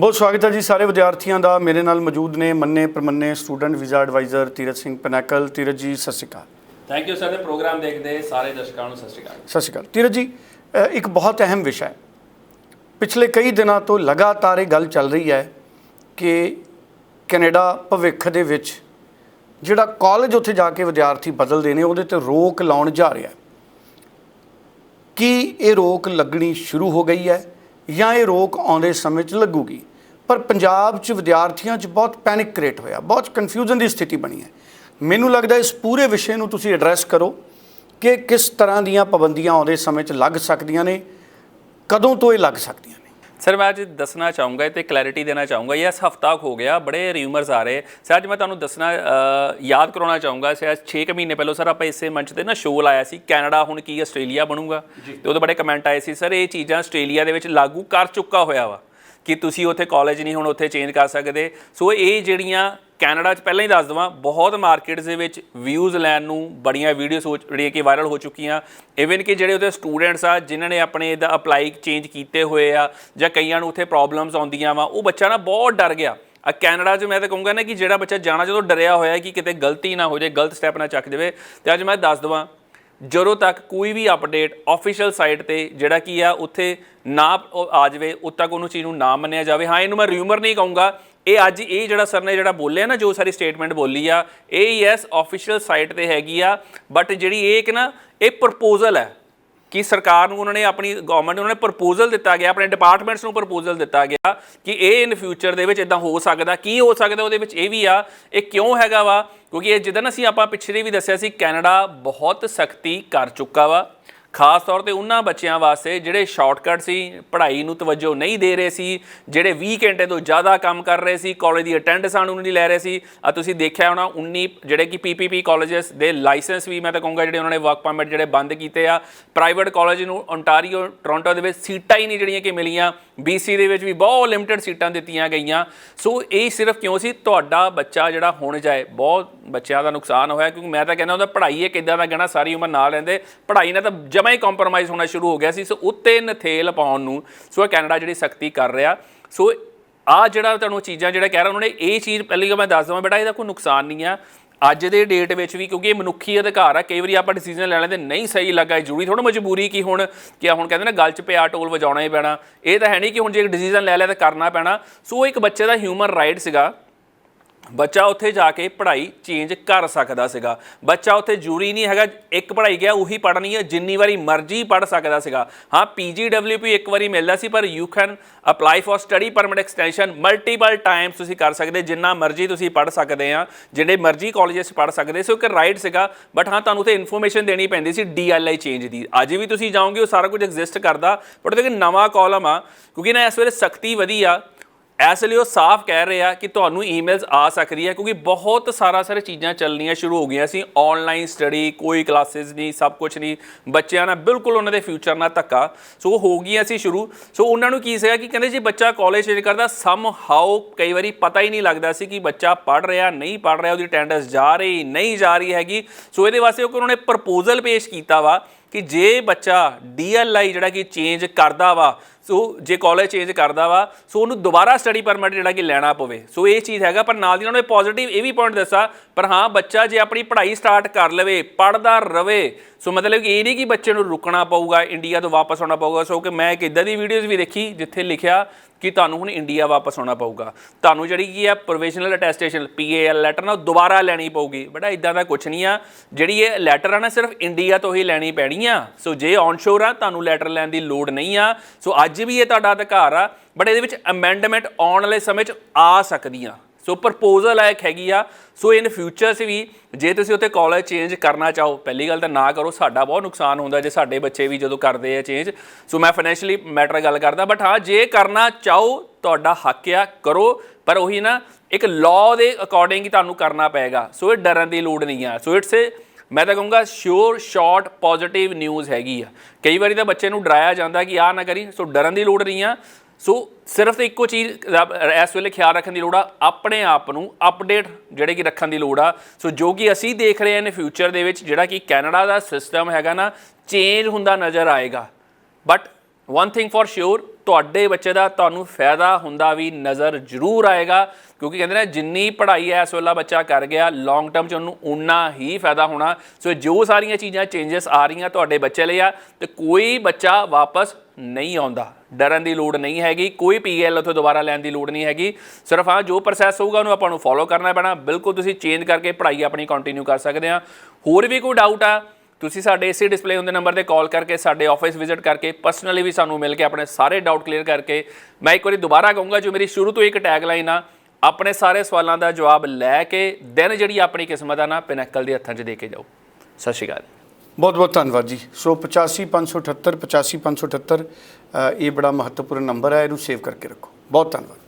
ਬਹੁਤ ਸਵਾਗਤ ਹੈ ਜੀ ਸਾਰੇ ਵਿਦਿਆਰਥੀਆਂ ਦਾ। ਮੇਰੇ ਨਾਲ ਮੌਜੂਦ ਨੇ ਮੰਨੇ ਪ੍ਰਮੰਨੇ student visa adviser Tirath Singh pinnacle. Tirath ji ਸਤਿ ਸ਼੍ਰੀ ਅਕਾਲ। ਥੈਂਕ ਯੂ ਸਰ ਪ੍ਰੋਗਰਾਮ ਦੇਖਦੇ ਸਾਰੇ ਦਰਸ਼ਕਾਂ ਨੂੰ ਸਤਿ ਸ਼੍ਰੀ ਅਕਾਲ। ਸਤਿ ਸ਼੍ਰੀ ਅਕਾਲ। ਤੀਰਤ ਜੀ ਇੱਕ ਬਹੁਤ ਅਹਿਮ ਵਿਸ਼ਾ ਹੈ। ਪਿਛਲੇ ਕਈ ਦਿਨਾਂ ਤੋਂ ਲਗਾਤਾਰ ਇਹ ਗੱਲ ਚੱਲ ਰਹੀ ਹੈ ਕਿ ਕੈਨੇਡਾ ਭਵਿੱਖ ਦੇ ਵਿੱਚ ਜਿਹੜਾ ਕਾਲਜ ਉੱਥੇ ਜਾ ਕੇ ਵਿਦਿਆਰਥੀ ਬਦਲਦੇ ਨੇ ਉਹਦੇ ਤੇ ਰੋਕ ਲਾਉਣ ਜਾ ਰਿਹਾ ਹੈ। ਕੀ ਇਹ ਰੋਕ ਲੱਗਣੀ ਸ਼ੁਰੂ ਹੋ ਗਈ ਹੈ ਜਾਂ ਇਹ ਰੋਕ ਆਉਂਦੇ ਸਮੇਂ 'ਚ ਲੱਗੂਗੀ? ਪਰ ਪੰਜਾਬ 'ਚ ਵਿਦਿਆਰਥੀਆਂ 'ਚ ਬਹੁਤ ਪੈਨਿਕ ਕ੍ਰੀਏਟ ਹੋਇਆ ਬਹੁਤ ਕਨਫਿਊਜ਼ਨ ਦੀ ਸਥਿਤੀ ਬਣੀ ਹੈ। ਮੈਨੂੰ ਲੱਗਦਾ ਇਸ ਪੂਰੇ ਵਿਸ਼ੇ ਨੂੰ ਤੁਸੀਂ ਐਡਰੈਸ ਕਰੋ ਕਿ ਕਿਸ ਤਰ੍ਹਾਂ ਦੀਆਂ ਪਾਬੰਦੀਆਂ ਆਉਂਦੇ ਸਮੇਂ 'ਚ ਲੱਗ ਸਕਦੀਆਂ ਨੇ ਕਦੋਂ ਤੋਂ ਇਹ ਲੱਗ ਸਕਦੀਆਂ ਨੇ। ਸਰ ਮੈਂ ਅੱਜ ਦੱਸਣਾ ਚਾਹੂੰਗਾ ਤੇ ਕਲੈਰਿਟੀ ਦੇਣਾ ਚਾਹੂੰਗਾ। ਇਹ ਇਸ ਹਫਤਾ ਹੋ ਗਿਆ ਬੜੇ ਰਿਊਮਰਸ ਆ ਰਹੇ। ਸਰ ਅੱਜ ਮੈਂ ਤੁਹਾਨੂੰ ਦੱਸਣਾ ਯਾਦ ਕਰਾਉਣਾ ਚਾਹੂੰਗਾ। ਸ਼ਾਇਦ 6 ਕੁ ਮਹੀਨੇ ਪਹਿਲਾਂ ਸਰ ਆਪਾਂ ਇਸੇ ਮੰਚ ਤੇ ਨਾ ਸ਼ੋਅ ਲਾਇਆ ਸੀ ਕੈਨੇਡਾ ਹੁਣ ਕੀ ਆਸਟ੍ਰੇਲੀਆ ਬਣੂਗਾ। ਤੇ ਉਹਦੇ ਬੜੇ ਕਮੈਂਟ ਆਏ ਸੀ ਸਰ ਇਹ ਚੀਜ਼ਾਂ ਆਸਟ੍ਰੇਲੀਆ ਦੇ ਵਿੱਚ ਲਾਗੂ ਕਰ ਚੁੱਕਾ ਹੋਇਆ ਵਾ। ਕਿ ਤੁਸੀਂ ਉੱਥੇ ਕਾਲਜ ਨਹੀਂ ਹੁਣ ਉੱਥੇ ਚੇਂਜ ਕਰ ਸਕਦੇ। ਸੋ ਇਹ ਜਿਹੜੀਆਂ ਕੈਨੇਡਾ 'ਚ ਪਹਿਲਾਂ ਹੀ ਦੱਸ ਦਵਾਂ, ਬਹੁਤ ਮਾਰਕੀਟਸ ਦੇ ਵਿੱਚ ਵਿਊਜ਼ ਲੈਣ ਨੂੰ ਬੜੀਆਂ ਵੀਡੀਓਜ਼ ਹੋ ਜਿਹੜੀਆਂ ਕਿ ਵਾਇਰਲ ਹੋ ਚੁੱਕੀਆਂ। ਇਵਨ ਕਿ ਜਿਹੜੇ ਉਹਦੇ ਸਟੂਡੈਂਟਸ ਆ, ਜਿਨ੍ਹਾਂ ਨੇ ਆਪਣੇ ਇਹਦਾ ਅਪਲਾਈ ਚੇਂਜ ਕੀਤੇ ਹੋਏ ਆ, ਜਾਂ ਕਈਆਂ ਨੂੰ ਉੱਥੇ ਪ੍ਰੋਬਲਮਸ ਆਉਂਦੀਆਂ ਵਾ, ਉਹ ਬੱਚਾ ਨਾ ਬਹੁਤ ਡਰ ਗਿਆ। ਆ ਕੈਨੇਡਾ 'ਚ ਮੈਂ ਤਾਂ ਕਹੂੰਗਾ ਨਾ ਕਿ ਜਿਹੜਾ ਬੱਚਾ ਜਾਣਾ ਜਦੋਂ ਡਰਿਆ ਹੋਇਆ ਕਿ ਕਿਤੇ ਗਲਤੀ ਨਾ ਹੋ ਜਾਏ, ਗਲਤ ਸਟੈਪ ਨਾ ਚੱਕ ਜਾਵੇ, ਤੇ ਅੱਜ ਮੈਂ ਦੱਸ ਦਵਾਂ ਜਦੋਂ ਤੱਕ ਕੋਈ ਵੀ ਅਪਡੇਟ ਆਫੀਸ਼ੀਅਲ ਸਾਈਟ ਤੇ ਜਿਹੜਾ ਕੀ ਆ, ਉੱਥੇ ਨਾ ਆ ਜਾਵੇ, ਉਦ ਤੱਕ ਉਹਨੂੰ ਚੀਜ਼ ਨੂੰ ਨਾ ਮੰਨਿਆ ਜਾਵੇ। ਹਾਂ, ਇਹਨੂੰ ਮੈਂ ਰਿਊਮਰ ਨਹੀਂ ਕਹੂੰਗਾ। ਇਹ ਅੱਜ ਇਹ ਜਿਹੜਾ ਸਰ ਨੇ ਜਿਹੜਾ ਬੋਲਿਆ ਨਾ, ਜੋ ਸਾਰੀ ਸਟੇਟਮੈਂਟ ਬੋਲੀ ਆ, ਇਹ ਯੈਸ ਆਫੀਸ਼ੀਅਲ ਸਾਈਟ ਤੇ ਹੈਗੀ ਆ ਬਟ ਜਿਹੜੀ ਇਹ ਇੱਕ ਨਾ, ਇਹ ਪ੍ਰਪੋਜ਼ਲ ਹੈ। ਕਿ ਸਰਕਾਰ ਨੂੰ ਉਹਨਾਂ ਨੇ ਆਪਣੀ ਗਵਰਨਮੈਂਟ ਨੂੰ ਉਹਨਾਂ ਨੇ ਪ੍ਰਪੋਜ਼ਲ ਦਿੱਤਾ ਗਿਆ, ਆਪਣੇ ਡਿਪਾਰਟਮੈਂਟਸ ਨੂੰ ਪ੍ਰਪੋਜ਼ਲ ਦਿੱਤਾ ਗਿਆ ਕਿ ਇਹ ਇਨ ਫਿਊਚਰ ਦੇ ਵਿੱਚ ਇਦਾਂ ਹੋ ਸਕਦਾ, ਕੀ ਹੋ ਸਕਦਾ ਉਹਦੇ ਵਿੱਚ ਇਹ ਵੀ ਆ, ਇਹ ਕਿਉਂ ਹੈਗਾ ਵਾ? ਕਿਉਂਕਿ ਇਹ ਜਿੱਦਾਂ ਅਸੀਂ ਆਪਾਂ ਪਿਛਲੇ ਵੀ ਦੱਸਿਆ ਸੀ, ਕੈਨੇਡਾ ਬਹੁਤ ਸਖਤੀ ਕਰ ਚੁੱਕਾ ਵਾ। ਖਾਸ ਤੌਰ ਤੇ ਉਹਨਾਂ ਬੱਚਿਆਂ ਵਾਸਤੇ ਜਿਹੜੇ ਸ਼ਾਰਟਕਟ ਸੀ, ਪੜ੍ਹਾਈ ਨੂੰ ਤਵੱਜੋ ਨਹੀਂ ਦੇ ਰਹੇ ਸੀ, ਜਿਹੜੇ 20 ਘੰਟੇ ਤੋਂ ਜ਼ਿਆਦਾ ਕੰਮ ਕਰ ਰਹੇ ਸੀ, ਕਾਲਜ ਦੀ ਅਟੈਂਡੈਂਸ ਨੂੰ ਨਹੀਂ ਲੈ ਰਹੇ ਸੀ। ਆ ਤੁਸੀਂ ਦੇਖਿਆ ਹੋਣਾ 19 ਜਿਹੜੇ ਕਿ ਪੀਪੀਪੀ ਕਾਲਜਸ ਦੇ ਲਾਇਸੈਂਸ ਵੀ ਮੈਂ ਤਾਂ ਕਹੂੰਗਾ ਜਿਹੜੇ ਉਹਨਾਂ ਨੇ ਵਰਕ ਪਰਮਿਟ ਜਿਹੜੇ ਬੰਦ ਕੀਤੇ ਆ। ਪ੍ਰਾਈਵੇਟ ਕਾਲਜ ਨੂੰ ਓਨਟਾਰੀਓ ਟੋਰਾਂਟੋ ਦੇ ਵਿੱਚ ਸੀਟਾਂ ਹੀ ਨਹੀਂ ਜਿਹੜੀਆਂ ਕਿ ਮਿਲੀਆਂ। BC ਦੇ ਵਿੱਚ ਵੀ ਬਹੁਤ ਲਿਮਟਿਡ ਸੀਟਾਂ ਦਿੱਤੀਆਂ ਗਈਆਂ। ਸੋ ਇਹ ਸਿਰਫ ਕਿਉਂ ਸੀ? ਤੁਹਾਡਾ ਬੱਚਾ ਜਿਹੜਾ ਹੁਣ ਜਾਏ, ਬਹੁਤ ਬੱਚਿਆਂ ਦਾ ਨੁਕਸਾਨ ਹੋਇਆ, ਕਿਉਂਕਿ ਮੈਂ ਤਾਂ ਕਹਿੰਦਾ ਉਹਦਾ ਪੜ੍ਹਾਈ ਇੱਕ ਇਦਾਂ ਦਾ ਗਣਾ ਸਾਰੀ ਉਮਰ ਨਾਲ ਲੈਂਦੇ। ਪੜ੍ਹਾਈ ਨਾਲ ਤਾਂ ਜਮਾ ਹੀ ਕੰਪਰੋਮਾਈਜ਼ ਹੋਣਾ ਸ਼ੁਰੂ ਹੋ ਗਿਆ ਸੀ, ਸੋ ਉੱਤੇ ਨਥੇਲ ਪਾਉਣ ਨੂੰ, ਸੋ ਇਹ ਕੈਨੇਡਾ ਜਿਹੜੀ ਸਖਤੀ ਕਰ ਰਿਹਾ। ਸੋ ਆ ਜਿਹੜਾ ਤੁਹਾਨੂੰ ਚੀਜ਼ਾਂ ਜਿਹੜਾ ਕਹਿ ਰਿਹਾ ਉਹਨਾਂ ਨੇ, ਇਹ ਚੀਜ਼ ਪਹਿਲੀ ਗੱਲ ਮੈਂ ਦੱਸ ਦਵਾਂ, ਬੇਟਾ ਇਹਦਾ ਕੋਈ ਨੁਕਸਾਨ ਨਹੀਂ ਆ। ਅੱਜ ਦੇ ਡੇਟ ਵਿੱਚ ਵੀ, ਕਿਉਂਕਿ ਇਹ ਮਨੁੱਖੀ ਅਧਿਕਾਰ ਆ, ਕਈ ਵਾਰੀ ਆਪਾਂ ਡਿਸੀਜਨ ਲੈ ਲੈਂਦੇ, ਨਹੀਂ ਸਹੀ ਲੱਗਾ ਇਹ ਜ਼ਰੂਰੀ ਥੋੜਾ ਮਜਬੂਰੀ ਕੀ ਹੁਣ, ਕਿ ਹੁਣ ਕਹਿੰਦੇ ਨਾ ਗੱਲ 'ਚ ਪਿਆ ਟੋਲ ਵਜਾਉਣਾ ਹੀ ਪੈਣਾ। ਇਹ ਤਾਂ ਹੈ ਨਹੀਂ ਕਿ ਹੁਣ ਜੇ ਡਿਸੀਜਨ ਲੈ ਲਿਆ ਤਾਂ ਕਰਨਾ ਪੈਣਾ। ਸੋ ਇੱਕ ਬੱਚੇ ਦਾ ਹਿਊਮਨ ਰਾਈਟ ਸੀਗਾ। ਬੱਚਾ ਉੱਥੇ ਜਾ ਕੇ ਪੜ੍ਹਾਈ ਚੇਂਜ ਕਰ ਸਕਦਾ ਸੀਗਾ। ਬੱਚਾ ਉੱਥੇ ਜ਼ਰੂਰੀ ਨਹੀਂ ਹੈਗਾ, ਇੱਕ ਪੜ੍ਹਾਈ ਗਿਆ, ਉਹੀ ਪੜ੍ਹਨੀ ਹੈ ਜਿੰਨੀ ਵਾਰੀ ਮਰਜ਼ੀ ਪੜ੍ਹ ਸਕਦਾ ਸੀਗਾ। ਹਾਂ ਪੀਜੀਡਬਲਯੂਪੀ ਇੱਕ ਵਾਰੀ ਮਿਲਦਾ ਸੀ, ਪਰ you can apply for study permit extension multiple times ਤੁਸੀਂ ਕਰ ਸਕਦੇ, ਜਿੰਨਾ ਮਰਜ਼ੀ ਤੁਸੀਂ ਪੜ੍ਹ ਸਕਦੇ ਆ, ਜਿਹੜੇ ਮਰਜ਼ੀ ਕਾਲਜਸ ਪੜ੍ਹ ਸਕਦੇ, ਸੋ ਇੱਕ ਰਾਈਟ ਸੀਗਾ। ਬਟ ਹਾਂ, ਤੁਹਾਨੂੰ ਉੱਥੇ ਇਨਫੋਰਮੇਸ਼ਨ ਦੇਣੀ ਪੈਂਦੀ ਸੀ ਡੀਐਲਆਈ ਚੇਂਜ ਦੀ। ਅੱਜ ਵੀ ਤੁਸੀਂ ਜਾਓਗੇ, ਉਹ ਸਾਰਾ ਕੁਝ ਐਗਜ਼ਿਸਟ ਕਰਦਾ ਬਟ ਉਹਦੇ ਇੱਕ ਨਵਾਂ ਕਾਲਮ ਆ, ਕਿਉਂਕਿ ਨਾ ਇਸ ਵੇਲੇ ਸਖਤੀ ਵਧੀ ਆ ਇਸ ਲਈ ਉਹ ਸਾਫ਼ ਕਹਿ ਰਹੇ ਆ ਕਿ ਤੁਹਾਨੂੰ ਈਮੇਲਸ ਆ ਸਕਦੀ ਹੈ, ਕਿਉਂਕਿ ਬਹੁਤ ਸਾਰਾ ਸਾਰੇ ਚੀਜ਼ਾਂ ਚੱਲਣੀਆਂ ਸ਼ੁਰੂ ਹੋ ਗਈਆਂ ਸੀ। ਆਨਲਾਈਨ ਸਟੱਡੀ ਕੋਈ ਕਲਾਸਿਸ ਨਹੀਂ, ਸਭ ਕੁਝ ਨਹੀਂ। ਬੱਚਿਆਂ ਨਾਲ ਬਿਲਕੁਲ ਉਹਨਾਂ ਦੇ ਫਿਊਚਰ ਨਾਲ ਧੱਕਾ। ਸੋ ਹੋ ਗਈਆਂ ਸੀ ਸ਼ੁਰੂ। ਸੋ ਉਹਨਾਂ ਨੂੰ ਕੀ ਸੀਗਾ ਕਿ ਕਹਿੰਦੇ ਜੀ ਬੱਚਾ ਕਾਲਜ ਚੇਂਜ ਕਰਦਾ ਸਮ ਹਾਊ ਕਈ ਵਾਰੀ ਪਤਾ ਹੀ ਨਹੀਂ ਲੱਗਦਾ ਸੀ ਕਿ ਬੱਚਾ ਪੜ ਰਿਹਾ, ਨਹੀਂ ਪੜ ਰਿਹਾ, ਉਹਦੀ ਅਟੈਂਡੈਂਸ ਜਾ ਰਹੀ, ਨਹੀਂ ਜਾ ਰਹੀ ਹੈਗੀ। ਸੋ ਇਹਦੇ ਵਾਸਤੇ ਉਹ ਉਹਨਾਂ ਨੇ ਪ੍ਰਪੋਜ਼ਲ ਪੇਸ਼ ਕੀਤਾ ਵਾ ਕਿ ਜੇ ਬੱਚਾ ਡੀਐਲਆਈ ਜਿਹੜਾ ਕਿ ਚੇਂਜ ਕਰਦਾ ਵਾ ਸੋ ਜੇ ਕਾਲਜ ਚੇਂਜ ਕਰਦਾ ਵਾ, ਸੋ ਉਹਨੂੰ ਦੁਬਾਰਾ ਸਟੱਡੀ ਪਰਮਿਟ ਜਿਹੜਾ ਕਿ ਲੈਣਾ ਪਵੇ। ਸੋ ਇਹ ਚੀਜ਼ ਹੈਗਾ, ਪਰ ਨਾਲ ਦੀ ਨਾਲ ਉਹਨੇ ਪੋਜ਼ਿਟਿਵ ਇਹ ਵੀ ਪੁਆਇੰਟ ਦੱਸਾ ਪਰ ਹਾਂ, ਬੱਚਾ ਜੇ ਆਪਣੀ ਪੜ੍ਹਾਈ ਸਟਾਰਟ ਕਰ ਲਵੇ ਪੜਦਾ ਰਵੇ, ਸੋ ਮਤਲਬ ਇਹ ਨਹੀਂ ਕਿ ਬੱਚੇ ਨੂੰ ਰੁਕਣਾ ਪਊਗਾ ਇੰਡੀਆ ਤੋਂ ਵਾਪਸ ਆਉਣਾ ਪਊਗਾ, ਸੋ ਕਿ ਮੈਂ ਇੱਕ ਇਦਾਂ ਦੀ ਵੀਡੀਓਜ਼ ਵੀ ਦੇਖੀ, ਜਿੱਥੇ ਲਿਖਿਆ ਕਿ ਤੁਹਾਨੂੰ ਹੁਣ ਇੰਡੀਆ ਵਾਪਸ ਆਉਣਾ ਪਊਗਾ। ਤੁਹਾਨੂੰ ਜਿਹੜੀ ਕੀ ਆ ਪ੍ਰੋਵੀਜ਼ਨਲ ਅਟੈਸਟੇਸ਼ਨ ਪੀਏਐਲ ਲੈਟਰ ਨਾ, ਉਹ ਦੁਬਾਰਾ ਲੈਣੀ ਪਊਗੀ। ਬੜਾ ਇਦਾਂ ਦਾ ਕੁਝ ਨਹੀਂ ਆ। ਜਿਹੜੀ ਇਹ ਲੈਟਰ ਆ ਨਾ, ਸਿਰਫ ਇੰਡੀਆ ਤੋਂ ਹੀ ਲੈਣੀ ਪੈਣੀ ਆ। ਸੋ ਜੇ ਔਨਸ਼ੋਰ ਆ, ਤੁਹਾਨੂੰ ਲੈਟਰ ਲੈਣ ਦੀ ਲੋੜ ਨਹੀਂ ਆ। ਸੋ ਅੱਜ ਵੀ ਇਹ ਤੁਹਾਡਾ ਅਧਿਕਾਰ ਆ ਬਟ ਇਹਦੇ ਵਿੱਚ ਅਮੈਂਡਮੈਂਟ ਆਉਣ ਵਾਲੇ ਸਮੇਂ 'ਚ ਆ ਸਕਦੀਆਂ। ਸੋ ਪ੍ਰਪੋਜ਼ਲ ਹੈ ਇੱਕ ਹੈਗੀ ਆ। ਸੋ ਇਨ ਫਿਊਚਰ 'ਚ ਵੀ ਜੇ ਤੁਸੀਂ ਉੱਥੇ ਕਾਲਜ ਚੇਂਜ ਕਰਨਾ ਚਾਹੋ, ਪਹਿਲੀ ਗੱਲ ਤਾਂ ਨਾ ਕਰੋ, ਸਾਡਾ ਬਹੁਤ ਨੁਕਸਾਨ ਹੁੰਦਾ ਜੇ ਸਾਡੇ ਬੱਚੇ ਵੀ ਜਦੋਂ ਕਰਦੇ ਆ ਚੇਂਜ ਸੋ ਮੈਂ ਫਾਈਨੈਂਸ਼ੀਅਲੀ ਮੈਟਰ ਗੱਲ ਕਰਦਾ ਬਟ ਹਾਂ, ਜੇ ਕਰਨਾ ਚਾਹੋ, ਤੁਹਾਡਾ ਹੱਕ ਆ, ਕਰੋ। ਪਰ ਉਹੀ ਨਾ, ਇੱਕ ਲਾਅ ਦੇ ਅਕੋਰਡਿੰਗ ਹੀ ਤੁਹਾਨੂੰ ਕਰਨਾ ਪਏਗਾ। ਸੋ ਇਹ ਡਰਨ ਦੀ ਲੋੜ ਨਹੀਂ ਆ। ਸੋ ਇਟਸ ਏ ਮੈਂ ਤਾਂ ਕਹੂੰਗਾ ਸ਼ੋਰ ਸ਼ਾਰਟ ਪੋਜ਼ਿਟਿਵ ਨਿਊਜ਼ ਹੈਗੀ ਆ। ਕਈ ਵਾਰੀ ਤਾਂ ਬੱਚੇ ਨੂੰ ਡਰਾਇਆ ਜਾਂਦਾ ਕਿ ਆਹ ਨਾ ਕਰੀ, ਸੋ ਡਰਨ ਦੀ ਲੋੜ ਨਹੀਂ ਆ। ਸੋ ਸਿਰਫ ਤੇ ਇੱਕੋ ਚੀਜ਼ ਇਸ ਵੇਲੇ ਖਿਆਲ ਰੱਖਣ ਦੀ ਲੋੜ ਆ, ਆਪਣੇ ਆਪ ਨੂੰ ਅਪਡੇਟ ਜਿਹੜੇ ਕਿ ਰੱਖਣ ਦੀ ਲੋੜ ਆ। ਸੋ ਜੋ ਕਿ ਅਸੀਂ ਦੇਖ ਰਹੇ ਹਾਂ ਨੇ ਫਿਊਚਰ ਦੇ ਵਿੱਚ, ਜਿਹੜਾ ਕਿ ਕੈਨੇਡਾ ਦਾ ਸਿਸਟਮ ਹੈਗਾ ਨਾ ਚੇਂਜ ਹੁੰਦਾ ਨਜ਼ਰ ਆਏਗਾ। But one thing for sure ਤੁਹਾਡੇ ਬੱਚੇ ਦਾ ਤੁਹਾਨੂੰ ਫਾਇਦਾ ਹੁੰਦਾ ਵੀ ਨਜ਼ਰ ਜ਼ਰੂਰ ਆਏਗਾ, ਕਿਉਂਕਿ ਕਹਿੰਦੇ ਨੇ ਜਿੰਨੀ ਪੜ੍ਹਾਈ ਐ ਇਸ ਵੇਲੇ ਬੱਚਾ ਕਰ ਗਿਆ ਲੌਂਗ ਟਰਮ ਚ ਉਹਨੂੰ ਉਨਾ ਹੀ ਫਾਇਦਾ ਹੋਣਾ। ਸੋ ਜੋ ਸਾਰੀਆਂ ਚੀਜ਼ਾਂ ਚੇਂਜਸ ਆ ਰਹੀਆਂ ਤੁਹਾਡੇ ਬੱਚੇ ਲਈ ਆ, ਤੇ ਕੋਈ ਬੱਚਾ ਵਾਪਸ ਨਹੀਂ ਆਉਂਦਾ। ਡਰਨ ਦੀ ਲੋੜ ਨਹੀਂ ਹੈਗੀ, ਕੋਈ ਪੀਐਲ ਉੱਥੇ ਦੁਬਾਰਾ ਲੈਣ ਦੀ ਲੋੜ ਨਹੀਂ ਹੈਗੀ। ਸਿਰਫ ਹਾਂ, ਜੋ ਪ੍ਰੋਸੈਸ ਹੋਊਗਾ, ਉਹਨੂੰ ਆਪਾਂ ਨੂੰ ਫੋਲੋ ਕਰਨਾ ਪੈਣਾ। ਬਿਲਕੁਲ ਤੁਸੀਂ ਚੇਂਜ ਕਰਕੇ ਪੜ੍ਹਾਈ ਆਪਣੀ ਕੰਟੀਨਿਊ ਕਰ ਸਕਦੇ ਆ ਹੋਰ ਵੀ ਕੋਈ ਡਾਊਟ ਆ? ਤੁਸੀਂ ਸਾਡੇ ਇਸੇ ਡਿਸਪਲੇ ਹੁੰਦੇ ਨੰਬਰ ਤੇ ਕਾਲ ਕਰਕੇ ਸਾਡੇ ਆਫਿਸ ਵਿਜ਼ਿਟ ਕਰਕੇ ਪਰਸਨਲੀ ਵੀ ਸਾਨੂੰ ਮਿਲ ਕੇ ਆਪਣੇ ਸਾਰੇ ਡਾਊਟ ਕਲੀਅਰ ਕਰਕੇ ਮੈਂ ਇੱਕ ਵਾਰੀ ਦੁਬਾਰਾ ਕਹੂੰਗਾ ਜੋ ਮੇਰੀ ਸ਼ੁਰੂ ਤੋਂ ਇੱਕ ਟੈਗਲਾਈਨ ਆ ਆਪਣੇ ਸਾਰੇ ਸਵਾਲਾਂ ਦਾ ਜਵਾਬ ਲੈ ਕੇ ਦਿਨ ਜਿਹੜੀ ਆਪਣੀ ਕਿਸਮਤ ਆ ਨਾ ਪਿਨੈਕਲ ਦੇ ਹੱਥਾਂ 'ਚ ਦੇ ਕੇ ਜਾਓ। ਸਤਿ ਸ਼੍ਰੀ ਅਕਾਲ। ਬਹੁਤ ਬਹੁਤ ਧੰਨਵਾਦ ਜੀ। ਸੋ 85578 85578 ਅ, ਇਹ ਬੜਾ ਮਹੱਤਵਪੂਰਨ ਨੰਬਰ ਹੈ ਇਹਨੂੰ ਸੇਵ ਕਰਕੇ ਰੱਖੋ। ਬਹੁਤ ਧੰਨਵਾਦ।